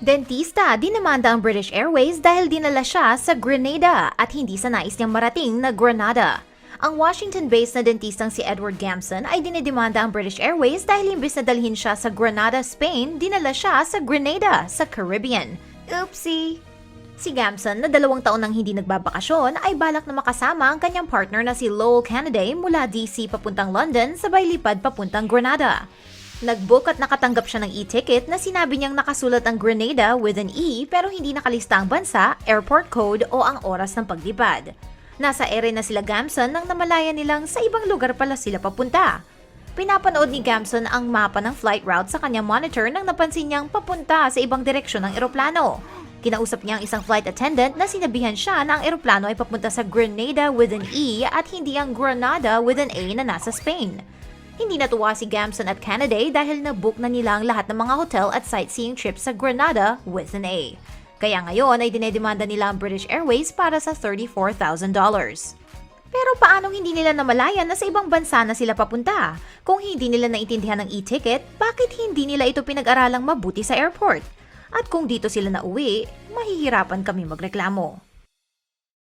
Dentista, dinamanda ang British Airways dahil dinala siya sa Grenada at hindi sa nais niyang marating na Granada. Ang Washington-based na dentistang si Edward Gamson ay dinidemanda ang British Airways dahil imbis na dalhin siya sa Granada, Spain, dinala siya sa Grenada, sa Caribbean. Oopsie! Si Gamson, na dalawang taon nang hindi nagbabakasyon, ay balak na makasama ang kanyang partner na si Lowell Canaday mula DC papuntang London sabay lipad papuntang Granada. Nag-book at nakatanggap siya ng e-ticket na sinabi niyang nakasulat ang Grenada with an E pero hindi nakalista ang bansa, airport code o ang oras ng paglipad. Nasa ere na sila Gamson nang namalayan nilang sa ibang lugar pala sila papunta. Pinapanood ni Gamson ang mapa ng flight route sa kanyang monitor nang napansin niyang papunta sa ibang direksyon ng eroplano. Kinausap niya ang isang flight attendant na sinabihan siya na ang eroplano ay papunta sa Grenada with an E at hindi ang Granada with an A na nasa Spain. Hindi natuwa si Gamson at Canaday dahil na-book na nila ang lahat ng mga hotel at sightseeing trips sa Granada with an A. Kaya ngayon ay dinedemanda nila ang British Airways para sa $34,000. Pero paano hindi nila namalayan na sa ibang bansa na sila papunta? Kung hindi nila naintindihan ng e-ticket, bakit hindi nila ito pinag-aralang mabuti sa airport? At kung dito sila nauwi, mahihirapan kami magreklamo.